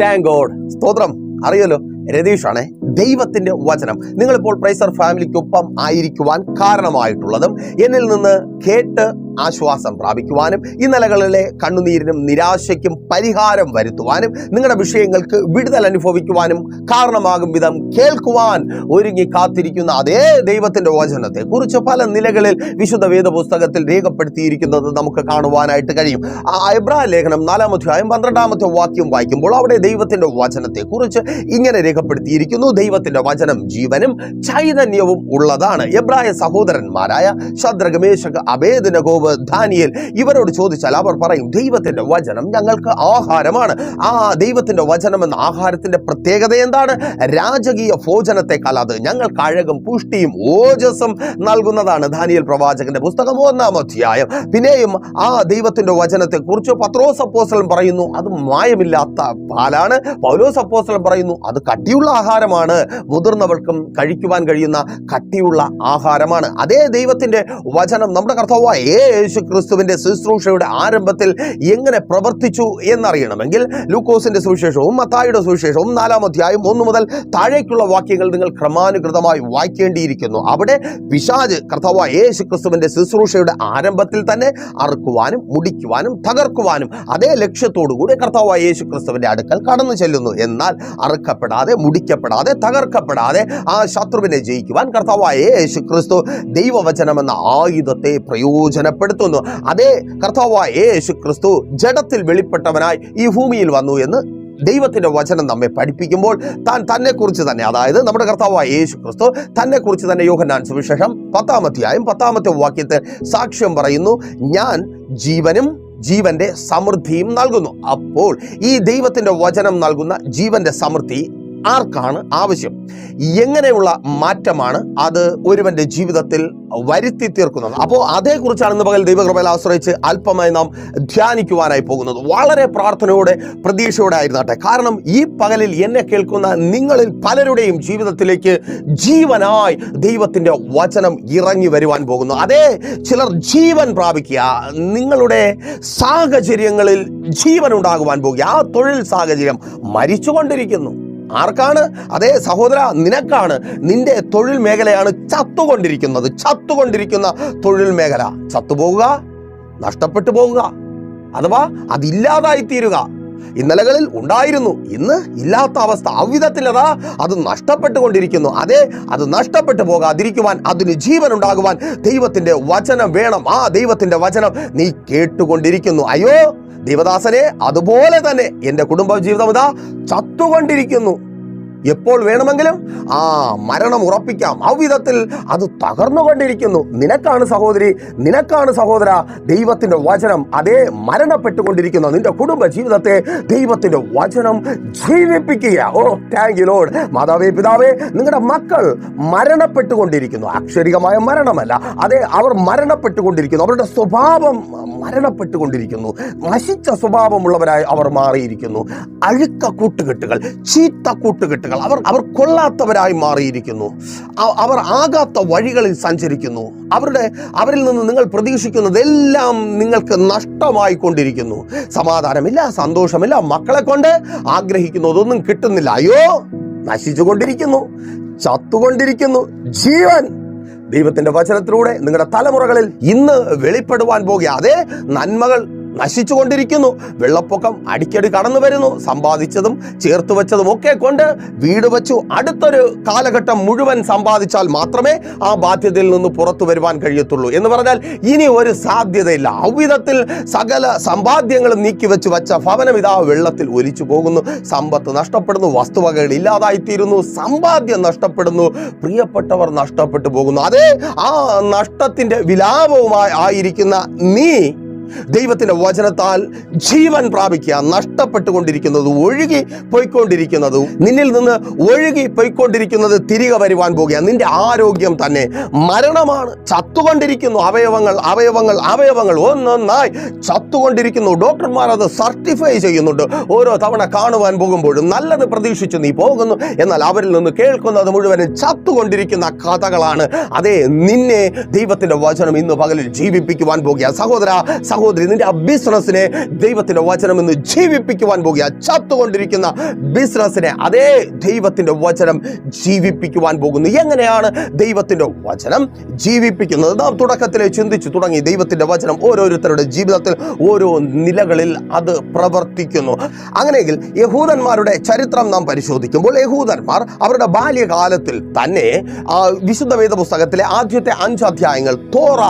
Thank God സ്തോത്രം. അറിയല്ലോ രതീഷാണേ ദൈവത്തിന്റെ വചനം. നിങ്ങളിപ്പോൾ പ്രൈസർ ഫാമിലിക്കൊപ്പം ആയിരിക്കുവാൻ കാരണമായിട്ടുള്ളതും എന്നിൽ നിന്ന് കേട്ട് ആശ്വാസം പ്രാപിക്കുവാനും ഈ നിലകളിലെ കണ്ണുനീരിനും നിരാശയ്ക്കും പരിഹാരം വരുത്തുവാനും നിങ്ങളുടെ വിഷയങ്ങൾക്ക് വിടുതൽ അനുഭവിക്കുവാനും കാരണമാകും വിധം കേൾക്കുവാൻ ഒരുങ്ങി കാത്തിരിക്കുന്ന അതേ ദൈവത്തിന്റെ വചനത്തെ കുറിച്ച് പല നിലകളിൽ വിശുദ്ധ വേദപുസ്തകത്തിൽ രേഖപ്പെടുത്തിയിരിക്കുന്നത് നമുക്ക് കാണുവാനായിട്ട് കഴിയും. ആ എബ്രാ ലേഖനം നാലാം അധ്യായം പന്ത്രണ്ടാമത്തെ വാക്യം വായിക്കുമ്പോൾ അവിടെ ദൈവത്തിന്റെ വചനത്തെക്കുറിച്ച് ഇങ്ങനെ രേഖപ്പെടുത്തിയിരിക്കുന്നു. ദൈവത്തിന്റെ വചനം ജീവനും ചൈതന്യവും ഉള്ളതാണ്. എബ്രായ സഹോദരന്മാരായ ശദ്രഗമേശക അഭേദനകോപ് ധാനിയൽ ഇവരോട് ചോദിച്ചാൽ അവർ പറയും ദൈവത്തിന്റെ വചനം ഞങ്ങൾക്ക് ആഹാരമാണ്. ആ ദൈവത്തിന്റെ വചനം എന്ന ആഹാരത്തിന്റെ പ്രത്യേകത എന്താണ്? രാജകീയ ഭോജനത്തെക്കാൾ അത് ഞങ്ങൾക്ക് അഴകും പുഷ്ടിയും ഓജസ്സും നൽകുന്നതാണ് ധാനിയൽ പ്രവാചകന്റെ പുസ്തകം ഒന്നാം അധ്യായം. പിന്നെയും ആ ദൈവത്തിന്റെ വചനത്തെക്കുറിച്ച് പത്രോസ് അപ്പോസ്തലൻ പറയുന്നു അത് മായമില്ലാത്ത പാലാണ്. പൗലോസ് അപ്പോസ്തലൻ പറയുന്നു അത് കട്ടിയുള്ള ആഹാരമാണ്. മുതിർന്നവർക്കും കഴിക്കുവാൻ കഴിയുന്ന കട്ടിയുള്ള ആഹാരമാണ്. അതേ ദൈവത്തിന്റെ വചനം നമ്മുടെ കർത്താവായ യേശു ക്രിസ്തുവിന്റെ ശുശ്രൂഷയുടെ ആരംഭത്തിൽ എങ്ങനെ പ്രവർത്തിച്ചു എന്നറിയണമെങ്കിൽ ലൂക്കോസിന്റെ സുവിശേഷവും മത്തായുടെ സുവിശേഷവും നാലാം അധ്യായം ഒന്ന് മുതൽ താഴേക്കുള്ള വാക്യങ്ങൾ നിങ്ങൾ ക്രമാനുഗതമായി വായിക്കേണ്ടിയിരിക്കുന്നു. അവിടെ പിശാജ് കർത്താവ് യേശു ക്രിസ്തുവിന്റെ ശുശ്രൂഷയുടെ ആരംഭത്തിൽ തന്നെ അറുക്കുവാനും മുടിക്കുവാനും തകർക്കുവാനും അതേ ലക്ഷ്യത്തോടു കൂടി കർത്താവായ യേശു ക്രിസ്തുവിന്റെ അടുക്കൽ കടന്നു ചെല്ലുന്നു. എന്നാൽ അറുക്കപ്പെടാതെ മുടിക്കപ്പെടാതെ തകർക്കപ്പെടാതെ ആ ശത്രുവിനെ ജയിക്കുവാൻ കർത്താവായ യേശു ക്രിസ്തു ദൈവവചനമെന്ന ആയുധത്തെ പ്രയോജനപ്പെടുത്തുന്നു അതേ കർത്താവായ യേശു ക്രിസ്തു ജഡത്തിൽ വെളിപ്പെട്ടവനായി ഈ ഭൂമിയിൽ വന്നു എന്ന് ദൈവത്തിന്റെ വചനം നമ്മെ പഠിപ്പിക്കുമ്പോൾ താൻ തന്നെ കുറിച്ച് തന്നെ അതായത് നമ്മുടെ കർത്താവായ യേശു ക്രിസ്തു തന്നെ കുറിച്ച് തന്നെ യോഹന്നാൻ സുവിശേഷം പത്താമത്തെയായും പത്താമത്തെ വാക്യത്തെ സാക്ഷ്യം പറയുന്നു ഞാൻ ജീവനും ജീവന്റെ സമൃദ്ധിയും നൽകുന്നു. അപ്പോൾ ഈ ദൈവത്തിന്റെ വചനം നൽകുന്ന ജീവന്റെ സമൃദ്ധി ആർക്കാണ് ആവശ്യം? എങ്ങനെയുള്ള മാറ്റമാണ് അത് ഒരുവന്റെ ജീവിതത്തിൽ വരുത്തി തീർക്കുന്നത്? അപ്പോൾ അതേക്കുറിച്ചാണ് ഇന്ന് പകൽ ദൈവകൃപയിൽ ആശ്രയിച്ച് അല്പമായി നാം ധ്യാനിക്കുവാനായി പോകുന്നത്. വളരെ പ്രാർത്ഥനയോടെ പ്രതീക്ഷയോടെ ആയിരുന്നാട്ടെ. കാരണം ഈ പകലിൽ എന്നെ കേൾക്കുന്ന നിങ്ങളിൽ പലരുടെയും ജീവിതത്തിലേക്ക് ജീവനായി ദൈവത്തിന്റെ വചനം ഇറങ്ങി വരുവാൻ പോകുന്നു. അതേ ചിലർ ജീവൻ പ്രാപിക്കുക നിങ്ങളുടെ സാഹചര്യങ്ങളിൽ ജീവൻ ഉണ്ടാകുവാൻ പോകുക. ആ തൊഴിൽ സാഹചര്യം മരിച്ചുകൊണ്ടിരിക്കുന്നു. ആർക്കാണ്? അതേ സഹോദര നിനക്കാണ് നിന്റെ തൊഴിൽ മേഖലയാണ് ചത്തുകൊണ്ടിരിക്കുന്നത്. ചത്തുകൊണ്ടിരിക്കുന്ന തൊഴിൽ മേഖല. ചത്തുപോകുക നഷ്ടപ്പെട്ടു പോകുക അഥവാ അതില്ലാതായി തീരുക ഇന്നലകളിൽ ഉണ്ടായിരുന്നു. ഇന്ന് ഇല്ലാത്ത അവസ്ഥ. അവിധത്തിൽ അതാ അത് നഷ്ടപ്പെട്ടുകൊണ്ടിരിക്കുന്നു. അതെ അത് നഷ്ടപ്പെട്ടു പോകാതിരിക്കുവാൻ അതിന് ജീവൻ ഉണ്ടാകുവാൻ ദൈവത്തിന്റെ വചനം വേണം. ആ ദൈവത്തിന്റെ വചനം നീ കേട്ടുകൊണ്ടിരിക്കുന്നു. അയ്യോ ദൈവദാസനെ അതുപോലെ തന്നെ എന്റെ കുടുംബ ജീവിതം ഇതാ ചത്തുകൊണ്ടിരിക്കുന്നു. എപ്പോൾ വേണമെങ്കിലും ആ മരണം ഉറപ്പിക്കാം. അവിധത്തിൽ അത് തകർന്നുകൊണ്ടിരിക്കുന്നു നിനക്കാണ് സഹോദരി നിനക്കാണ് സഹോദര ദൈവത്തിന്റെ വചനം അതേ മരണപ്പെട്ടുകൊണ്ടിരിക്കുന്ന നിന്റെ കുടുംബ ജീവിതത്തെ ദൈവത്തിന്റെ വചനം ജീവിപ്പിക്കുക. ഓ താങ്ക് യു ലോഡ് മാതാവേ പിതാവേ നിങ്ങളുടെ മക്കൾ മരണപ്പെട്ടുകൊണ്ടിരിക്കുന്നു. അക്ഷരികമായ മരണമല്ല. അതെ അവർ മരണപ്പെട്ടുകൊണ്ടിരിക്കുന്നു. അവരുടെ സ്വഭാവം മരണപ്പെട്ടുകൊണ്ടിരിക്കുന്നു. നശിച്ച സ്വഭാവമുള്ളവരായി അവർ മാറിയിരിക്കുന്നു. അഴുക്ക കൂട്ടുകെട്ടുകൾ ചീത്ത കൂട്ടുകെട്ടുകൾ അവർ അവർ കൊള്ളാത്തവരായി മാറിയിരിക്കുന്നു. അവർ ആകാത്ത വഴികളിൽ സഞ്ചരിക്കുന്നു. അവരുടെ അവരിൽ നിന്ന് നിങ്ങൾ പ്രതീക്ഷിക്കുന്നതെല്ലാം നിങ്ങൾക്ക് നഷ്ടമായി കൊണ്ടിരിക്കുന്നു സമാധാനമില്ല സന്തോഷമില്ല. മക്കളെ കൊണ്ട് ആഗ്രഹിക്കുന്നതൊന്നും കിട്ടുന്നില്ല. അയ്യോ നശിച്ചു നശിച്ചുകൊണ്ടിരിക്കുന്നു ചത്തുകൊണ്ടിരിക്കുന്നു. ജീവൻ ദൈവത്തിന്റെ വചനത്തിലൂടെ നിങ്ങളുടെ തലമുറകളിൽ ഇന്ന് വെളിപ്പെടുവാൻ പോകുക. അതേ നന്മകൾ നശിച്ചുകൊണ്ടിരിക്കുന്നു. വെള്ളപ്പൊക്കം അടിക്കടി കടന്നു വരുന്നു. സമ്പാദിച്ചതും ചേർത്ത് വെച്ചതും ഒക്കെ കൊണ്ട് വീട് വെച്ചു. അടുത്തൊരു കാലഘട്ടം മുഴുവൻ സമ്പാദിച്ചാൽ മാത്രമേ ആ ബാധ്യതയിൽ നിന്ന് പുറത്തു വരുവാൻ കഴിയത്തുള്ളൂ എന്ന് പറഞ്ഞാൽ ഇനി ഒരു സാധ്യതയില്ല. അവിധത്തിൽ സകല സമ്പാദ്യങ്ങളും നീക്കി വെച്ച് വച്ച ഭവനം ഇതാ വെള്ളത്തിൽ ഒലിച്ചു പോകുന്നു. സമ്പത്ത് നഷ്ടപ്പെടുന്നു. വസ്തുവകകൾ ഇല്ലാതായിത്തീരുന്നു. സമ്പാദ്യം നഷ്ടപ്പെടുന്നു. പ്രിയപ്പെട്ടവർ നഷ്ടപ്പെട്ടു പോകുന്നു. അതേ ആ നഷ്ടത്തിന്റെ വിലാപവുമായി ആയിരിക്കുന്ന നീ ദൈവത്തിന്റെ വചനത്താൽ ജീവൻ പ്രാപിക്കുക നഷ്ടപ്പെട്ടുകൊണ്ടിരിക്കുന്നത് ഒഴുകി പോയിക്കൊണ്ടിരിക്കുന്നത് നിന്നിൽ നിന്ന് ഒഴുകി പോയിക്കൊണ്ടിരിക്കുന്നത് തിരികെ വരുവാൻ പോകുക നിന്റെ ആരോഗ്യം തന്നെ മരണമാണ്. ചത്തുകൊണ്ടിരിക്കുന്നു അവയവങ്ങൾ അവയവങ്ങൾ അവയവങ്ങൾ ഒന്നൊന്നായി ചത്തുകൊണ്ടിരിക്കുന്നു. ഡോക്ടർമാർ അത് സർട്ടിഫൈ ചെയ്യുന്നുണ്ട്. ഓരോ തവണ കാണുവാൻ പോകുമ്പോഴും നല്ലത് പ്രതീക്ഷിച്ച് നീ പോകുന്നു. എന്നാൽ അവരിൽ നിന്ന് കേൾക്കുന്നത് മുഴുവനും ചത്തുകൊണ്ടിരിക്കുന്ന കഥകളാണ്. അതേ നിന്നെ ദൈവത്തിന്റെ വചനം ഇന്ന് പകലിൽ ജീവിപ്പിക്കുവാൻ പോകുക സഹോദര സഹോദര സഹോദരി നിന്റെ ആ ബിസിനസ്സിനെ ദൈവത്തിന്റെ വചനം എന്ന് ജീവിപ്പിക്കുവാൻ പോകുക. ചത്തുകൊണ്ടിരിക്കുന്ന ബിസിനസ്സിനെ അതേ ദൈവത്തിന്റെ വചനം ജീവിപ്പിക്കുവാൻ പോകുന്നു. എങ്ങനെയാണ് ദൈവത്തിന്റെ വചനം ജീവിപ്പിക്കുന്നത്? നാം തുടക്കത്തിലെ ചിന്തിച്ചു തുടങ്ങി. ദൈവത്തിന്റെ വചനം ഓരോരുത്തരുടെ ജീവിതത്തിൽ ഓരോ നിലകളിൽ അത് പ്രവർത്തിക്കുന്നു. അങ്ങനെയെങ്കിൽ യഹൂദന്മാരുടെ ചരിത്രം നാം പരിശോധിക്കുമ്പോൾ യഹൂദന്മാർ അവരുടെ ബാല്യകാലത്തിൽ തന്നെ വിശുദ്ധ വേദ പുസ്തകത്തിലെ ആദ്യത്തെ അഞ്ച് അധ്യായങ്ങൾ തോറ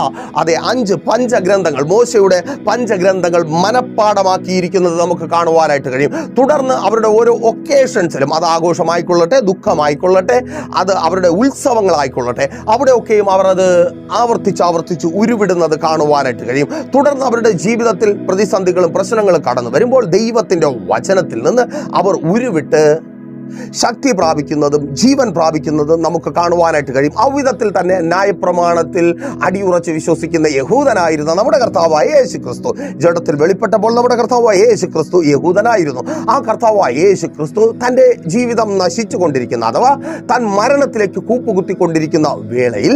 അതെ അഞ്ച് പഞ്ചഗ്രന്ഥങ്ങൾ മോശയുടെ പഞ്ചഗ്രന്ഥങ്ങൾ മനഃപ്പാടമാക്കിയിരിക്കുന്നത് നമുക്ക് കാണുവാനായിട്ട് കഴിയും. തുടർന്ന് അവരുടെ ഓരോ ഒക്കേഷൻസിലും അത് ആഘോഷമായിക്കൊള്ളട്ടെ ദുഃഖമായിക്കൊള്ളട്ടെ അത് അവരുടെ ഉത്സവങ്ങളായിക്കൊള്ളട്ടെ അവിടെയൊക്കെയും അവർ അത് ആവർത്തിച്ച് ആവർത്തിച്ച് ഉരുവിടുന്നത് കാണുവാനായിട്ട് കഴിയും. തുടർന്ന് അവരുടെ ജീവിതത്തിൽ പ്രതിസന്ധികളും പ്രശ്നങ്ങളും കടന്നു വരുമ്പോൾ ദൈവത്തിന്റെ വചനത്തിൽ നിന്ന് അവർ ഉരുവിട്ട് ശക്തി പ്രാപിക്കുന്നതും ജീവൻ പ്രാപിക്കുന്നതും നമുക്ക് കാണുവാനായിട്ട് കഴിയും. അവിധത്തിൽ തന്നെ ന്യായപ്രമാണത്തിൽ അടിയുറച്ച് വിശ്വസിക്കുന്ന യഹൂദനായിരുന്ന നമ്മുടെ കർത്താവായ യേശു ക്രിസ്തു ജഡത്തിൽ വെളിപ്പെട്ടപ്പോൾ നമ്മുടെ കർത്താവായ യേശു ക്രിസ്തു യഹൂദനായിരുന്നു. ആ കർത്താവായ യേശു ക്രിസ്തു തന്റെ ജീവിതം നശിച്ചു കൊണ്ടിരിക്കുന്ന അഥവാ തൻ മരണത്തിലേക്ക് കൂപ്പുകുത്തിക്കൊണ്ടിരിക്കുന്ന വേളയിൽ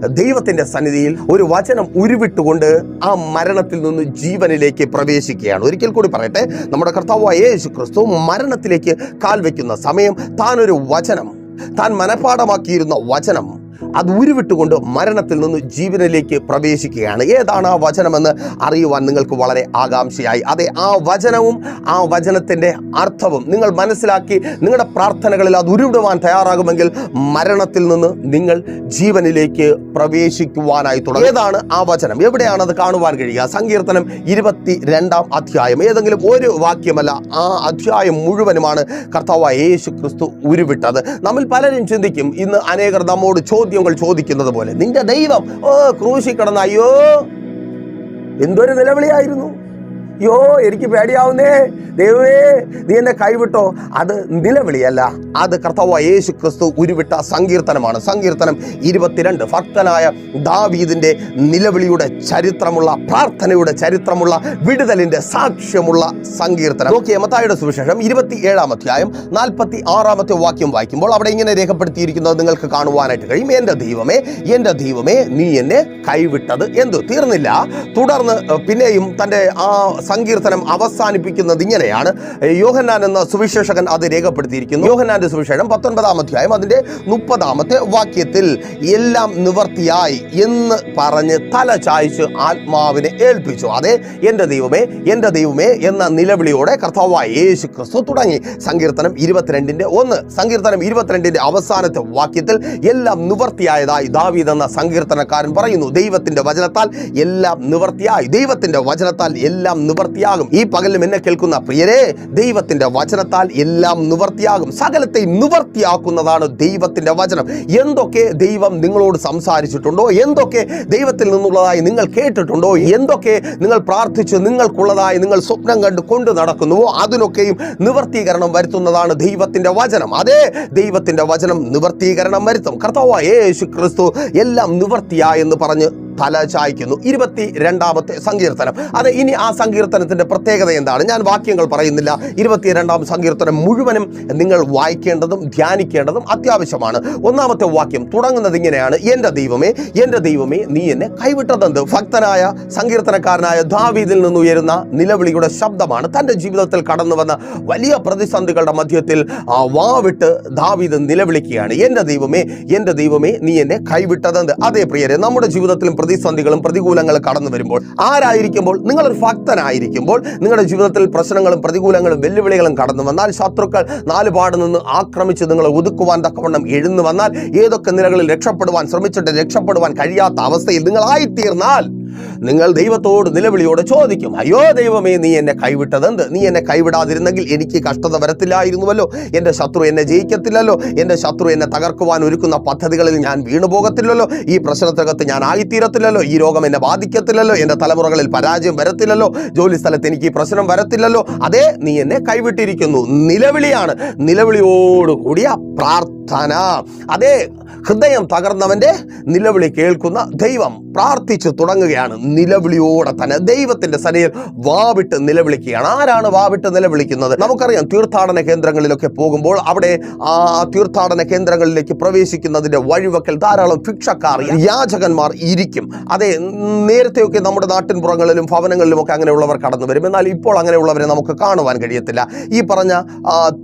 ദൈവത്തിന്റെ സന്നിധിയിൽ ഒരു വചനം ഉരുവിട്ടുകൊണ്ട് ആ മരണത്തിൽ നിന്ന് ജീവനിലേക്ക് പ്രവേശിക്കുകയാണ്. ഒരിക്കൽ കൂടി പറയട്ടെ നമ്മുടെ കർത്താവായ യേശു ക്രിസ്തു മരണത്തിലേക്ക് കാൽ വയ്ക്കുന്ന സമയം താൻ ഒരു വചനം താൻ മനഃപ്പാടമാക്കിയിരുന്ന വചനം അത് ഉരുവിട്ടുകൊണ്ട് മരണത്തിൽ നിന്ന് ജീവനിലേക്ക് പ്രവേശിക്കുകയാണ്. ഏതാണ് ആ വചനമെന്ന് അറിയുവാൻ നിങ്ങൾക്ക് വളരെ ആകാംക്ഷയായി. അതെ ആ വചനവും ആ വചനത്തിന്റെ അർത്ഥവും നിങ്ങൾ മനസ്സിലാക്കി നിങ്ങളുടെ പ്രാർത്ഥനകളിൽ അത് ഉരുവിടുവാൻ തയ്യാറാകുമെങ്കിൽ മരണത്തിൽ നിന്ന് നിങ്ങൾ ജീവനിലേക്ക് പ്രവേശിക്കുവാനായി തുടങ്ങും. ഏതാണ് ആ വചനം? എവിടെയാണ് അത് കാണുവാൻ കഴിയുക? സങ്കീർത്തനം ഇരുപത്തി രണ്ടാം അധ്യായം. ഏതെങ്കിലും ഒരു വാക്യമല്ല ആ അധ്യായം മുഴുവനുമാണ് കർത്താവായ യേശു ക്രിസ്തു ഉരുവിട്ടത്. നമ്മൾ പലരും ചിന്തിക്കും ഇന്ന് അനേകർ നമ്മോട് ചോദ്യങ്ങൾ ചോദിക്കുന്നത് പോലെ നിന്റെ ദൈവം ഓ ക്രൂശി കിടന്ന അയ്യോ എന്തൊരു നിലവിളിയായിരുന്നു. അയ്യോ എനിക്ക് പേടിയാവുന്നേ. ദൈവമേ നീ എന്നെ കൈവിട്ടോ? അത് നിലവിളിയല്ല. അത് കർത്താവ് യേശു ക്രിസ്തു ഉരുവിട്ട സങ്കീർത്തനമാണ്. സങ്കീർത്തനം ഇരുപത്തിരണ്ട്. ഭക്തനായ ദാവീദിന്റെ നിലവിളിയുടെ ചരിത്രമുള്ള പ്രാർത്ഥനയുടെ ചരിത്രമുള്ള വിടുതലിന്റെ സാക്ഷ്യമുള്ള സങ്കീർത്തനം. നോക്കിയ മത്തായുടെ സുവിശേഷം ഇരുപത്തി ഏഴാം അധ്യായം നാൽപ്പത്തി ആറാമത്തെ വാക്യം വായിക്കുമ്പോൾ അവിടെ ഇങ്ങനെ രേഖപ്പെടുത്തിയിരിക്കുന്നത് നിങ്ങൾക്ക് കാണുവാനായിട്ട് കഴിയും. എന്റെ ദൈവമേ എന്റെ ദൈവമേ നീ എന്നെ കൈവിട്ടത് എന്തു? തീർന്നില്ല. തുടർന്ന് പിന്നെയും തന്റെ ആ സങ്കീർത്തനം അവസാനിപ്പിക്കുന്നത് ഇങ്ങനെയാണ്. യോഹന്നാൻ എന്ന സുവിശേഷകൻ അത് രേഖപ്പെടുത്തിയിരിക്കുന്നു. യോഹന്നാന്റെ സുവിശേഷം പത്തൊൻപതാം അധ്യായം അതിന്റെ മുപ്പതാമത്തെ വാക്യത്തിൽ എല്ലാം നിവർത്തിയായി എന്ന് പറഞ്ഞ് തല ചായ്ച്ച് ആത്മാവിനെ ഏൽപ്പിച്ചു. അതെ എന്റെ ദൈവമേ എന്റെ ദൈവമേ എന്ന നിലവിളിയോടെ കർത്താവായ യേശു ക്രിസ്തു തുടങ്ങി. സങ്കീർത്തനം ഇരുപത്തിരണ്ടിന്റെ ഒന്ന് സങ്കീർത്തനം ഇരുപത്തിരണ്ടിന്റെ അവസാനത്തെ വാക്യത്തിൽ എല്ലാം നിവർത്തിയായതായി ദാവീദ് എന്ന സങ്കീർത്തനക്കാരൻ പറയുന്നു. ദൈവത്തിന്റെ വചനത്താൽ എല്ലാം നിവർത്തിയായി. ദൈവത്തിന്റെ വചനത്താൽ എല്ലാം നിവർത്തിയാകും. ഈ പകലും എന്നെ കേൾക്കുന്ന പ്രിയരെ ദൈവത്തിന്റെ വചനത്താൽ എല്ലാം നിവർത്തിയാകും. സകലത്തെയും നിവർത്തിയാക്കുന്നതാണ് ദൈവത്തിന്റെ വചനം. എന്തൊക്കെ ദൈവം നിങ്ങളോട് സംസാരിച്ചിട്ടുണ്ടോ? എന്തൊക്കെ ദൈവത്തിൽ നിന്നുള്ളതായി നിങ്ങൾ കേട്ടിട്ടുണ്ടോ? എന്തൊക്കെ നിങ്ങൾ പ്രാർത്ഥിച്ചു നിങ്ങൾക്കുള്ളതായി നിങ്ങൾ സ്വപ്നം കണ്ട് കൊണ്ടു നടക്കുന്നുവോ? അതിനൊക്കെയും നിവർത്തീകരണം വരുത്തുന്നതാണ് ദൈവത്തിന്റെ വചനം. അതേ ദൈവത്തിന്റെ വചനം നിവർത്തീകരണം വരുത്തും. കർത്താവ് യേശു ക്രിസ്തു എല്ലാം നിവർത്തിയായെന്ന് പറഞ്ഞ് തല ചായ്ക്കുന്നു. ഇരുപത്തി രണ്ടാമത്തെ സങ്കീർത്തനം. അത് ഇനി ആ സങ്കീർത്തനത്തിന്റെ പ്രത്യേകത എന്താണ്? ഞാൻ വാക്യങ്ങൾ പറയുന്നില്ല. ഇരുപത്തിരണ്ടാം സങ്കീർത്തനം മുഴുവനും നിങ്ങൾ വായിക്കേണ്ടതും ധ്യാനിക്കേണ്ടതും അത്യാവശ്യമാണ്. ഒന്നാമത്തെ വാക്യം തുടങ്ങുന്നത് ഇങ്ങനെയാണ്. എന്റെ ദൈവമേ എന്റെ ദൈവമേ നീ എന്നെ കൈവിട്ടതെന്ത്? ഭക്തനായ സങ്കീർത്തനക്കാരനായ ദാവീദിൽ നിന്ന് ഉയരുന്ന നിലവിളിയുടെ ശബ്ദമാണ് തന്റെ ജീവിതത്തിൽ കടന്നു വന്ന വലിയ പ്രതിസന്ധികളുടെ മധ്യത്തിൽ ആ വാവിട്ട് ദാവീദ് നിലവിളിക്കുകയാണ്. എന്റെ ദൈവമേ എന്റെ ദൈവമേ നീ എന്നെ കൈവിട്ടതെന്ത്? അതേ പ്രിയരെ നമ്മുടെ ജീവിതത്തിലും പ്രതിസന്ധികളും പ്രതികൂലങ്ങളും കടന്നു വരുമ്പോൾ ആരായിരിക്കുമ്പോൾ നിങ്ങളൊരു ഭക്തനായിരിക്കുമ്പോൾ നിങ്ങളുടെ ജീവിതത്തിൽ പ്രശ്നങ്ങളും പ്രതികൂലങ്ങളും വെല്ലുവിളികളും കടന്നു വന്നാൽ ശത്രുക്കൾ നാല് പാട് നിന്ന് ആക്രമിച്ച് നിങ്ങളെ ഒതുക്കുവാൻ തക്കവണ്ണം എഴുന്നു വന്നാൽ ഏതൊക്കെ നിലകളിൽ രക്ഷപ്പെടുവാൻ ശ്രമിച്ചിട്ട് രക്ഷപ്പെടുവാൻ കഴിയാത്ത അവസ്ഥയിൽ നിങ്ങളായിത്തീർന്നാൽ നിങ്ങൾ ദൈവത്തോട് നിലവിളിയോട് ചോദിക്കും അയ്യോ ദൈവമേ നീ എന്നെ കൈവിട്ടതെന്ത്? നീ എന്നെ കൈവിടാതിരുന്നെങ്കിൽ എനിക്ക് കഷ്ടത വരത്തില്ലായിരുന്നുവല്ലോ. എന്റെ ശത്രു എന്നെ ജയിക്കത്തില്ലല്ലോ. എന്റെ ശത്രു എന്നെ തകർക്കുവാൻ ഒരുക്കുന്ന പദ്ധതികളിൽ ഞാൻ വീണു പോകത്തില്ലല്ലോ ഈ പ്രശ്നത്തിനകത്ത് ഞാൻ ആയിത്തീരത്തില്ലല്ലോ. ഈ രോഗം എന്നെ ബാധിക്കത്തില്ലല്ലോ. എന്റെ തലമുറകളിൽ പരാജയം വരത്തില്ലല്ലോ. ജോലി സ്ഥലത്ത് എനിക്ക് ഈ പ്രശ്നം വരത്തില്ലല്ലോ. അതേ നീ എന്നെ കൈവിട്ടിരിക്കുന്നു. നിലവിളിയാണ്. നിലവിളിയോടുകൂടിയ പ്രാർത്ഥന. അതേ ഹൃദയം തകർന്നവന്റെ നിലവിളി കേൾക്കുന്ന ദൈവം പ്രാർത്ഥിച്ചു തുടങ്ങുകയാണ്. നിലവിളിയോടെ തന്നെ ദൈവത്തിന്റെ സനയിൽ വാവിട്ട് നിലവിളിക്കുകയാണ്. ആരാണ് വാവിട്ട് നിലവിളിക്കുന്നത്? നമുക്കറിയാം തീർത്ഥാടന കേന്ദ്രങ്ങളിലൊക്കെ പോകുമ്പോൾ അവിടെ ആ തീർത്ഥാടന കേന്ദ്രങ്ങളിലേക്ക് പ്രവേശിക്കുന്നതിന്റെ വഴിവക്കൽ ധാരാളം ഭിക്ഷക്കാർ യാചകന്മാർ ഇരിക്കും. അതെ നേരത്തെയൊക്കെ നമ്മുടെ നാട്ടിൻപുറങ്ങളിലും ഭവനങ്ങളിലും ഒക്കെ അങ്ങനെയുള്ളവർ കടന്നു വരും. എന്നാൽ ഇപ്പോൾ അങ്ങനെയുള്ളവരെ നമുക്ക് കാണുവാൻ കഴിയത്തില്ല. ഈ പറഞ്ഞ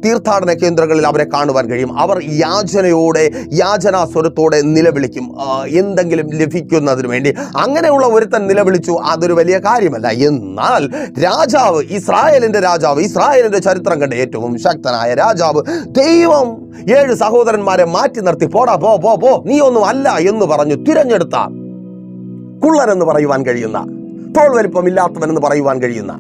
തീർത്ഥാടന കേന്ദ്രങ്ങളിൽ അവരെ കാണുവാൻ കഴിയും. അവർ യാചനയോടെ യാചനാ സ്വരത്തോടെ നിലവിളിക്കും. എന്തെങ്കിലും ലഭിക്കുന്നതിന് വേണ്ടി. അങ്ങനെയുള്ള ഒരുത്തൻ നിലവിളിച്ചു അതൊരു വലിയ കാര്യമല്ല. എന്നാൽ രാജാവ് ഇസ്രായേലിന്റെ രാജാവ് ഇസ്രായേലിന്റെ ചരിത്രം കണ്ട ഏറ്റവും ശക്തനായ രാജാവ് ദൈവം ഏഴ് സഹോദരന്മാരെ മാറ്റി നിർത്തി പോടാ പോ പോ പോ നീ ഒന്നും അല്ല എന്ന് പറഞ്ഞു തിരഞ്ഞെടുത്ത കുള്ളരെന്ന് പറയുവാൻ കഴിയുന്ന തോൾ വലിപ്പമില്ലാത്തവൻ എന്ന് പറയുവാൻ കഴിയുന്ന